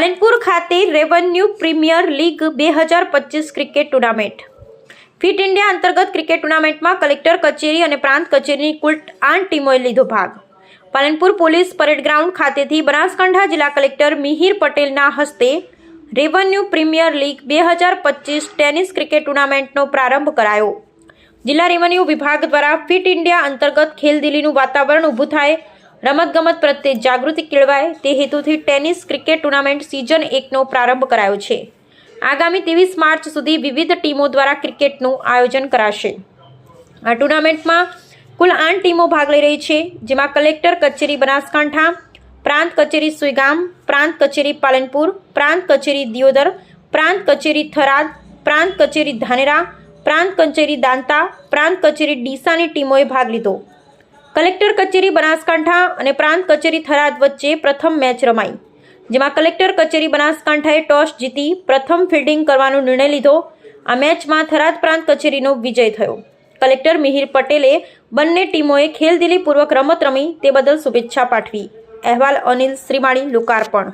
પાલનપુર ખાતે revenue premier league બે હજાર પચીસ ક્રિકેટ ટુર્નામેન્ટ. ફિટ ઇન્ડિયા અંતર્ગત ક્રિકેટ ટુર્નામેન્ટમાં કલેક્ટર કચેરી અને પ્રાંત કચેરીની કુલ આઠ ટીમોએ લીધો ભાગ. પાલનપુર પોલીસ પરેડ ગ્રાઉન્ડ ખાતેથી બનાસકાંઠા જિલ્લા કલેક્ટર મિહિર પટેલના હસ્તે રેવન્યુ પ્રીમિયર લીગ બે હજાર પચીસ ટેનિસ ક્રિકેટ ટુર્નામેન્ટનો પ્રારંભ કરાયો. જિલ્લા રેવન્યુ વિભાગ દ્વારા ફિટ ઇન્ડિયા અંતર્ગત ખેલદિલીનું વાતાવરણ ઊભું થાય રમતગમત પ્રત્યે જાગૃતિ કેળવાય તે હેતુથી ટેનિસ ક્રિકેટ ટુર્નામેન્ટ સિઝન એકનો પ્રારંભ કરાયો છે. આગામી ત્રેવીસ માર્ચ સુધી વિવિધ ટીમો દ્વારા ક્રિકેટનું આયોજન કરાશે. આ ટુર્નામેન્ટમાં કુલ આઠ ટીમો ભાગ લઈ રહી છે, જેમાં કલેક્ટર કચેરી બનાસકાંઠા, પ્રાંત કચેરી સુઈગામ, પ્રાંત કચેરી પાલનપુર, પ્રાંત કચેરી દિયોદર, પ્રાંત કચેરી થરાદ, પ્રાંત કચેરી ધાનેરા, પ્રાંત કચેરી દાંતા, પ્રાંત કચેરી ડીસાની ટીમોએ ભાગ લીધો. કલેક્ટર કચેરી, બનાસકાંઠા અને પ્રાંત કચેરી થરાદ વચ્ચે પ્રથમ મેચ રમાઈ. જેમાં કલેક્ટર કચેરી, બનાસકાંઠાએ ટોસ જીતી પ્રથમ ફિલ્ડિંગ કરવાનો નિર્ણય લીધો. આ મેચમાં થરાદ પ્રાંત કચેરીનો વિજય થયો. કલેક્ટર મિહિર પટેલે બંને ટીમોએ ખેલદિલીપૂર્વક રમત રમી તે બદલ શુભેચ્છા પાઠવી. અહેવાલ અનિલ શ્રીમાળી, લોકાર્પણ.